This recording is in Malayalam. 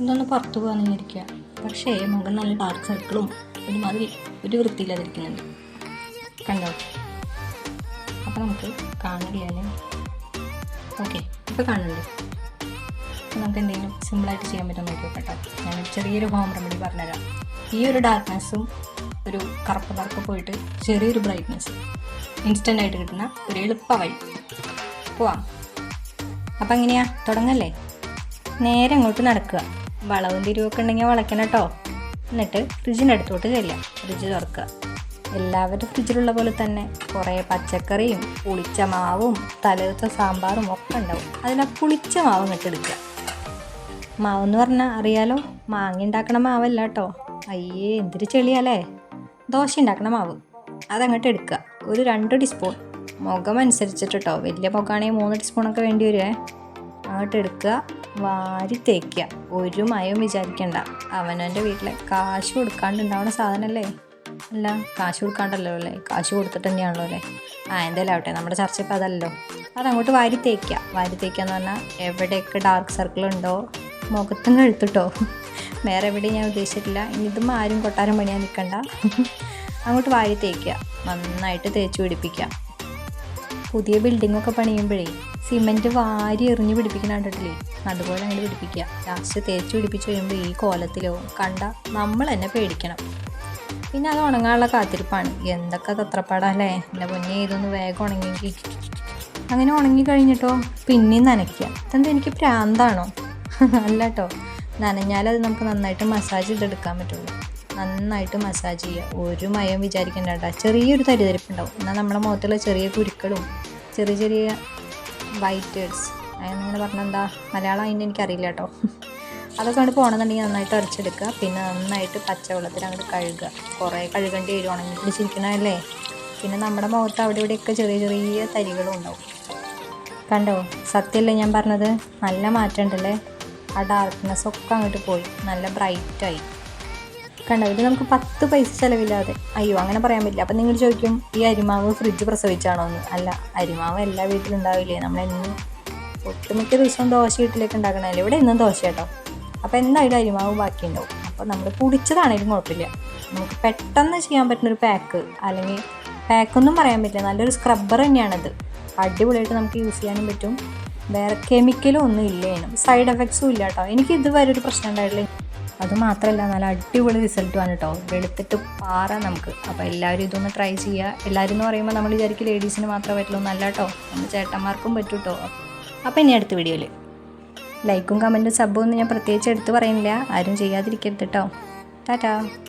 ഇതൊന്ന് പുറത്തു പോകാൻ ഇരിക്കുക പക്ഷേ മുഖം നല്ല ഡാർക്ക് സർക്കിളും ഒരുമാതിരി ഒരു വൃത്തിയില്ലാതിരിക്കുന്നുണ്ട്. കണ്ടോ? അപ്പം നമുക്ക് കാണുകയാണ് ഓക്കെ ഇപ്പോൾ കാണുന്നുണ്ട്. അപ്പോൾ നമുക്ക് എന്തെങ്കിലും സിമ്പിളായിട്ട് ചെയ്യാൻ പറ്റുമോ നോക്കി കേട്ടോ ഞാൻ ചെറിയൊരു ഹോം റെമഡി പറഞ്ഞുതരാം. ഈ ഒരു ഡാർക്ക്നെസ്സും ഒരു കറുപ്പ് കറുപ്പ് പോയിട്ട് ചെറിയൊരു ബ്രൈറ്റ്നെസ് ഇൻസ്റ്റന്റ് ആയിട്ട് കിട്ടുന്ന ഒരു എളുപ്പ വഴി പോവാം. അപ്പം എങ്ങനെയാ? തുടങ്ങല്ലേ? നേരെ അങ്ങോട്ട് നടക്കുക. വളവും തിരിവൊക്കെ ഉണ്ടെങ്കിൽ വളയ്ക്കണം കേട്ടോ. എന്നിട്ട് ഫ്രിഡ്ജിന്റെ അടുത്തോട്ട് ചെല്ലുക ഫ്രിഡ്ജ് തുറക്കുക. എല്ലാവരും ഫ്രിഡ്ജിലുള്ള പോലെ തന്നെ കുറേ പച്ചക്കറിയും പുളിച്ച മാവും തലേദിവസത്തെ സാമ്പാറും ഒക്കെ ഉണ്ടാവും. അതിനാ പുളിച്ച മാവ് ഇങ്ങോട്ട് എടുക്കുക. മാവെന്ന് പറഞ്ഞാൽ അറിയാലോ? മാങ്ങ ഉണ്ടാക്കണ മാവല്ല കേട്ടോ. അയ്യേ എന്തൊരു ചെളിയാലേ ദോശ ഉണ്ടാക്കണ മാവ് അതങ്ങോട്ട് എടുക്കുക. ഒരു രണ്ട് ടീസ്പൂൺ മുഖം അനുസരിച്ചിട്ട് കേട്ടോ വലിയ മുഖമാണെങ്കിൽ മൂന്ന് ടീസ്പൂണൊക്കെ വേണ്ടി വരുവേ അങ്ങോട്ട് എടുക്കുക. വാരി തേക്കുക. ഒരു മയവും വിചാരിക്കണ്ട. അവനവന്റെ വീട്ടിലെ കാശ് കൊടുക്കാണ്ട് ഉണ്ടാവുന്ന സാധനമല്ലേ അല്ല കാശ് കൊടുക്കാണ്ടല്ലോ അല്ലേ കാശ് കൊടുത്തിട്ട് തന്നെയാണല്ലോ അല്ലേ? ആ എന്തായാലും ആവട്ടെ. നമ്മുടെ ചർച്ച ഇപ്പം അതല്ലോ. അതങ്ങോട്ട് വാരി തേക്കുക. വാരി തേക്കുക എന്ന് പറഞ്ഞാൽ എവിടെയൊക്കെ ഡാർക്ക് സർക്കിൾ ഉണ്ടോ? മുഖത്തും കഴുത്തിട്ടോ വേറെ എവിടെയും ഞാൻ ഉദ്ദേശിച്ചിട്ടില്ല. ഇനി ഇതും ആരും കൊട്ടാരം പണിയാൻ നിൽക്കണ്ട അങ്ങോട്ട് വാരി തേക്കുക. നന്നായിട്ട് തേച്ച് പിടിപ്പിക്കുക. പുതിയ ബിൽഡിംഗ് ഒക്കെ പണിയുമ്പോഴേ സിമെന്റ് വാരി എറിഞ്ഞ് പിടിപ്പിക്കണ കണ്ടിട്ടില്ലേ? അതുപോലെ അങ്ങോട്ട് പിടിപ്പിക്കുക. ലാസ്റ്റ് തേച്ച് പിടിപ്പിച്ച് കഴിയുമ്പോൾ ഈ കോലത്തിലോ കണ്ട നമ്മൾ തന്നെ പേടിക്കണം. പിന്നെ അത് ഉണങ്ങാനുള്ള കാത്തിരിപ്പാണ്. എന്തൊക്കെ തത്രപ്പാടല്ലേ എന്റെ പൊന്നെ ഇതൊന്ന് വേഗം ഉണങ്ങിയെങ്കിൽ അങ്ങനെ ഉണങ്ങി കഴിഞ്ഞിട്ടോ? പിന്നെയും നനയ്ക്കുക. ഇതെന്താ എനിക്ക് പ്രാന്താണോ? അല്ല കേട്ടോ നനഞ്ഞാലത് നമുക്ക് നന്നായിട്ട് മസാജ് ചെയ്തെടുക്കാൻ പറ്റുള്ളൂ. നന്നായിട്ട് മസാജ് ചെയ്യുക. ഒരു മയം വിചാരിക്കേണ്ട ചെറിയൊരു തരിതരിപ്പുണ്ടാവും. എന്നാൽ നമ്മുടെ മുഖത്തുള്ള ചെറിയ കുരുക്കളും ചെറിയ ചെറിയ വൈറ്റ് ഹെഡ്സ് അങ്ങനെ പറഞ്ഞാൽ എന്താ മലയാളം അതിന്റെ എനിക്കറിയില്ല കേട്ടോ. അതൊക്കെ അങ്ങോട്ട് പോകണമെന്നുണ്ടെങ്കിൽ നന്നായിട്ട് അരച്ചെടുക്കുക. പിന്നെ നന്നായിട്ട് പച്ചവെള്ളത്തിൽ അങ്ങോട്ട് കഴുകുക. കുറേ കഴുകേണ്ടി വരും ഉണങ്ങി പിടിച്ചിരിക്കണമല്ലേ പിന്നെ നമ്മുടെ മുഖത്ത് അവിടെ ഇവിടെയൊക്കെ ചെറിയ ചെറിയ തരികളും ഉണ്ടാവും. കണ്ടോ? സത്യമല്ലേ ഞാൻ പറഞ്ഞത്? നല്ല മാറ്റം ഉണ്ടല്ലേ? ആ ഡാർക്ക്നെസ് ഒക്കെ അങ്ങോട്ട് പോയി. നല്ല ബ്രൈറ്റായി കണ്ടോ? ഇത് നമുക്ക് പത്ത് പൈസ ചിലവില്ലാതെ. അയ്യോ അങ്ങനെ പറയാൻ പറ്റില്ല. അപ്പം നിങ്ങൾ ചോദിക്കും ഈ അരിമാവ് ഫ്രിഡ്ജ് പ്രസവിച്ചാണോ എന്ന് അല്ല അരിമാവ് എല്ലാ വീട്ടിലും ഉണ്ടാവില്ലേ നമ്മളെന്നും ഒട്ടുമിക്ക ദിവസവും ദോശ വീട്ടിലേക്ക് ഉണ്ടാക്കണമല്ലോ ഇവിടെ എന്നും ദോശ കേട്ടോ. അപ്പോൾ എന്തായാലും അരിമാവ് ബാക്കിയുണ്ടാവും. അപ്പോൾ നമ്മൾ കുടിച്ചതാണെങ്കിലും കുഴപ്പമില്ല. നമുക്ക് പെട്ടെന്ന് ചെയ്യാൻ പറ്റുന്ന ഒരു പാക്ക് അല്ലെങ്കിൽ പാക്കൊന്നും പറയാൻ പറ്റില്ല. നല്ലൊരു സ്ക്രബ്ബർ തന്നെയാണത്. അടിപൊളിയായിട്ട് നമുക്ക് യൂസ് ചെയ്യാനും പറ്റും. വേറെ കെമിക്കലും ഒന്നും ഇല്ലേനും. സൈഡ് എഫക്ട്സും ഇല്ല കേട്ടോ എനിക്ക് ഇതുവരെ ഒരു പ്രശ്നം ഉണ്ടായിട്ടില്ല. അത് മാത്രമല്ല നല്ല അടിപൊളി റിസൾട്ടുമാണ് കേട്ടോ വെളുത്തിട്ട് പാറ നമുക്ക്. അപ്പോൾ എല്ലാവരും ഇതൊന്ന് ട്രൈ ചെയ്യുക എല്ലാവരും എന്ന് പറയുമ്പോൾ നമ്മൾ വിചാരിക്കും ലേഡീസിന് മാത്രമേ പറ്റുള്ളൂ നല്ല കേട്ടോ നമ്മൾ ചേട്ടന്മാർക്കും പറ്റും കേട്ടോ അപ്പോൾ ഇനി അടുത്ത വീഡിയോയിൽ ലൈക്കും കമന്റും സബ്ബും ഒന്നും ഞാൻ പ്രത്യേകിച്ച് എടുത്ത് പറയുന്നില്ല ആരും ചെയ്യാതിരിക്കരുത് കേട്ടോ ടാറ്റാ.